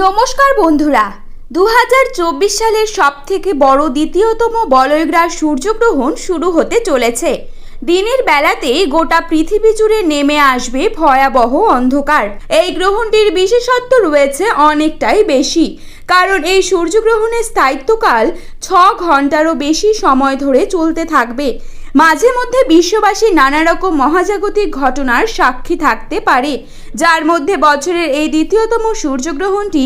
নমস্কার বন্ধুরা দু হাজার চব্বিশ সালের সব থেকে বড় দ্বিতীয়তম বলয়গ্রাস সূর্যগ্রহণ শুরু হতে চলেছে। দিনের বেলাতেই গোটা পৃথিবী জুড়ে নেমে আসবে ভয়াবহ অন্ধকার। এই গ্রহণটির বিশেষত্ব রয়েছে অনেকটাই বেশি, কারণ এই সূর্যগ্রহণের স্থায়িত্বকাল ছ ঘন্টারও বেশি সময় ধরে চলতে থাকবে। মাঝে মধ্যে বিশ্ববাসী নানা রকম মহাজাগতিক ঘটনার সাক্ষী থাকতে পারে। যার মধ্যে বছরের এই দ্বিতীয়তম সূর্যগ্রহণটি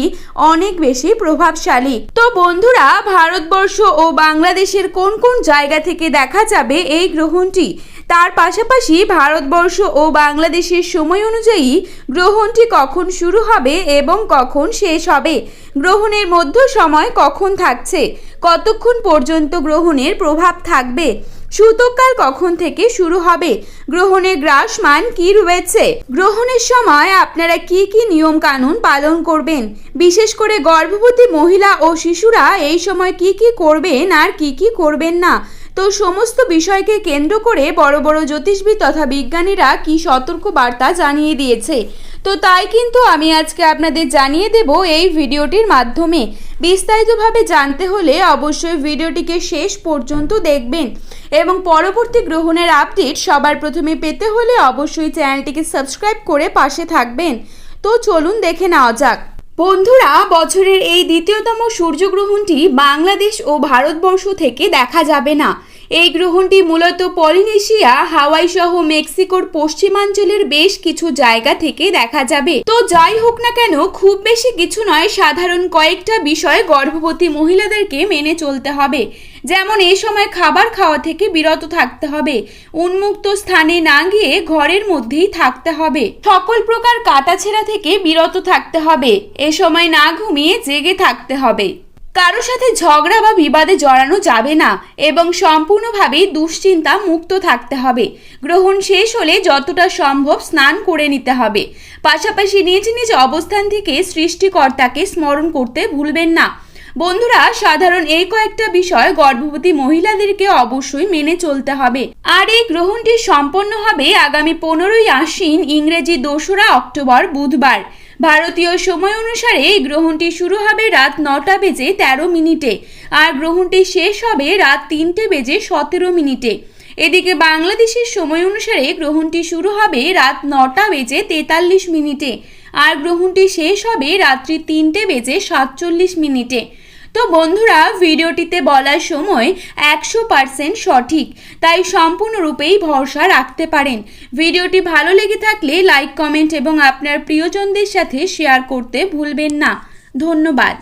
অনেক বেশি প্রভাবশালী। তো বন্ধুরা, ভারতবর্ষ ও বাংলাদেশের কোন কোন জায়গা থেকে দেখা যাবে এই গ্রহণটি? তার পাশাপাশি ভারতবর্ষ ও বাংলাদেশের সময় অনুযায়ী গ্রহণটি কখন শুরু হবে এবং কখন শেষ হবে? গ্রহণের মধ্য সময় কখন থাকছে? কতক্ষণ পর্যন্ত গ্রহণের প্রভাব থাকবে? সূতককাল কখন থেকে শুরু হবে? গ্রহণের গ্রাস মান কি রয়েছে? গ্রহণের সময় আপনারা কি কি নিয়ম কানুন পালন করবেন? বিশেষ করে গর্ভবতী মহিলা ও শিশুরা এই সময় কি কি করবেন আর কি কি করবেন না? তো সমস্ত বিষয়কে কেন্দ্র করে বড় বড় জ্যোতিষবিদ তথা বিজ্ঞানীরা কি সতর্ক বার্তা জানিয়ে দিয়েছে? তো তাই কিন্তু আমি আজকে আপনাদের জানিয়ে দেব এই ভিডিওটির মাধ্যমে। বিস্তারিতভাবে জানতে হলে অবশ্যই ভিডিওটিকে শেষ পর্যন্ত দেখবেন এবং পরবর্তী গ্রহণের আপডেট সবার প্রথমে পেতে হলে অবশ্যই চ্যানেলটিকে সাবস্ক্রাইব করে পাশে থাকবেন। তো চলুন দেখে নেওয়া যাক। বন্ধুরা, বছরের এই দ্বিতীয়তম সূর্যগ্রহণটি বাংলাদেশ ও ভারতবর্ষ থেকে দেখা যাবে না। এই গ্রহণটি মূলত পলিনেশিয়া, হাওয়াই সহ মেক্সিকোর পশ্চিমাঞ্চলের বেশ কিছু জায়গা থেকে দেখা যাবে। তো যাই হোক না কেন, খুব বেশি কিছু নয়, সাধারণ কয়েকটা বিষয় গর্ভবতী মহিলাদেরকে মেনে চলতে হবে। যেমন এই সময় খাবার খাওয়া থেকে বিরত থাকতে হবে। উন্মুক্ত স্থানে না গিয়ে ঘরের মধ্যেই থাকতে হবে। সকল প্রকার কাটাছেঁড়া থেকে বিরত থাকতে হবে। এ সময় না ঘুমিয়ে জেগে থাকতে হবে। কারোর সাথে ঝগড়া বা বিবাদে জড়ানো যাবে না এবং সম্পূর্ণভাবে দুশ্চিন্তা মুক্ত থাকতে হবে। গ্রহণ শেষ হলে যতটা সম্ভব স্নান করে নিতে হবে। পাশাপাশি নিজ নিজ অবস্থান থেকে সৃষ্টিকর্তাকে স্মরণ করতে ভুলবেন না। বন্ধুরা, সাধারণ এই কয়েকটা বিষয় গর্ভবতী মহিলাদেরকে অবশ্যই মেনে চলতে হবে। আর এই গ্রহণটি সম্পন্ন হবে আগামী পনেরোই আশ্বিন ইংরেজি দোসরা অক্টোবর, বুধবার। ভারতীয় সময় অনুসারে এই গ্রহণটি শুরু হবে রাত নটা বেজে তেরো মিনিটে আর গ্রহণটি শেষ হবে রাত তিনটে বেজে সতেরো মিনিটে। এদিকে বাংলাদেশের সময় অনুসারে গ্রহণটি শুরু হবে রাত নটা বেজে তেতাল্লিশ মিনিটে আর গ্রহণটি শেষ হবে রাত্রি তিনটে বেজে সাতচল্লিশ মিনিটে। তো বন্ধুরা, ভিডিওটিতে বলার সময় একশো পারসেন্ট সঠিক। তাই সম্পূর্ণরূপেই ভরসা রাখতে পারেন। ভিডিওটি ভালো লেগে থাকলে লাইক কমেন্ট এবং আপনার প্রিয়জনদের সাথে শেয়ার করতে ভুলবেন না। ধন্যবাদ।